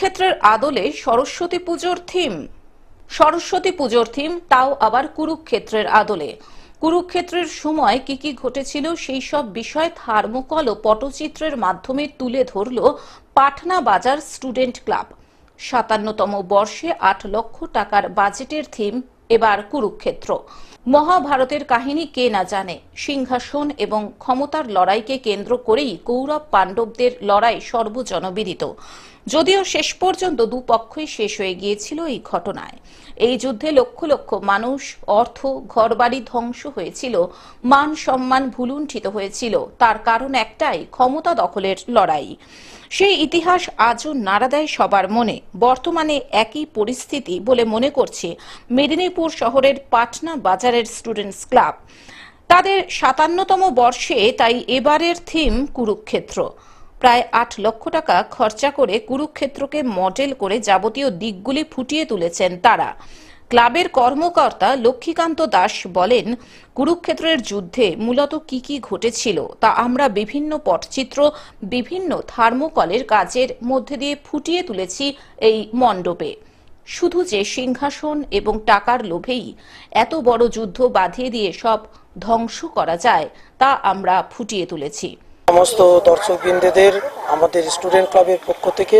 কুরুক্ষেত্রের আদলে সরস্বতী পুজোর থিম। সরস্বতী পুজোর থিম, তাও আবার কুরুক্ষেত্রের আদলে। কুরুক্ষেত্রের সময় কি কি ঘটেছিল, সেই সব বিষয় থার্মোকল ও পটচিত্রের মাধ্যমে তুলে ধরল পাটনা বাজার স্টুডেন্ট ক্লাব। সাতান্নতম বর্ষে আট লক্ষ টাকার বাজেটের থিম এবার কুরুক্ষেত্র। মহাভারতের কাহিনী কে না জানে, সিংহাসন এবং ক্ষমতার লড়াইকে কেন্দ্র করেই কৌরব পাণ্ডবদের লড়াই সর্বজনবিদিত। যদিও শেষ পর্যন্ত দুপক্ষই শেষ হয়ে গিয়েছিল এই ঘটনায়। এই যুদ্ধে লক্ষ লক্ষ মানুষ, অর্থ, ঘরবাড়ি ধ্বংস হয়েছিল, মান সম্মান ভুলুণ্ঠিত হয়েছিল, তার কারণ একটাই, ক্ষমতা দখলের লড়াই। সেই ইতিহাস আজও নাড়া দেয় সবার মনে। বর্তমানে একই পরিস্থিতি বলে মনে করছে মেদিনীপুর শহরের পাটনা বাজারের স্টুডেন্টস ক্লাব তাদের সাতান্নতম বর্ষে তাই এবারের থিম কুরুক্ষেত্র। প্রায় আট লক্ষ টাকা খরচা করে কুরুক্ষেত্রকে মডেল করে যাবতীয় দিকগুলি ফুটিয়ে তুলেছেন তারা। ক্লাবের কর্মকর্তা লক্ষ্মীকান্ত দাস বলেন, কুরুক্ষেত্রের যুদ্ধে মূলত কি কি ঘটেছিল তা আমরা বিভিন্ন পটচিত্র, বিভিন্ন থার্মোকলের কাজের মধ্যে দিয়ে ফুটিয়ে তুলেছি এই মণ্ডপে। শুধু যে সিংহাসন এবং টাকার লোভেই এত বড় যুদ্ধ বাঁধিয়ে দিয়ে সব ধ্বংস করা যায়, তা আমরা ফুটিয়ে তুলেছি। সমস্ত দর্শকবৃন্দদের, আমাদের স্টুডেন্ট ক্লাবের পক্ষ থেকে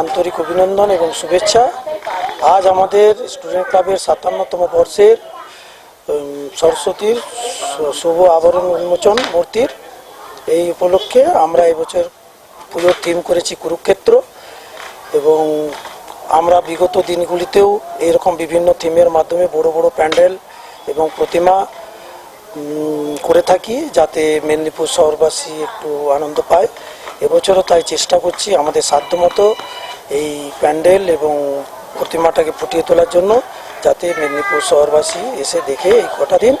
আন্তরিক অভিনন্দন এবং শুভেচ্ছা। আজ আমাদের স্টুডেন্ট ক্লাবের সাতান্নতম বর্ষের সরস্বতীর শুভ আবরণ উন্মোচন মূর্তির। এই উপলক্ষে আমরা এবছর পুজোর থিম করেছি কুরুক্ষেত্র এবং আমরা বিগত দিনগুলিতেও এরকম বিভিন্ন থিমের মাধ্যমে বড় বড় প্যান্ডেল এবং প্রতিমা করে থাকি যাতে মেদিনীপুর শহরবাসী একটু আনন্দ পায়। এবছরও তাই চেষ্টা করছি আমাদের সাধ্যমতো এই প্যান্ডেল এবং প্রতিমাটাকে ফুটিয়ে তোলার জন্য যাতে মেদিনীপুর শহরবাসী এসে দেখে এই কটা দিন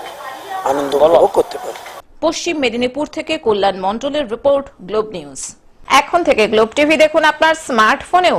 আনন্দ উপভোগ করতে পারে। পশ্চিম মেদিনীপুর থেকে কল্যাণ মন্ডলের রিপোর্ট গ্লোব নিউজ। এখন থেকে গ্লোব টিভি দেখুন আপনার স্মার্টফোনেও।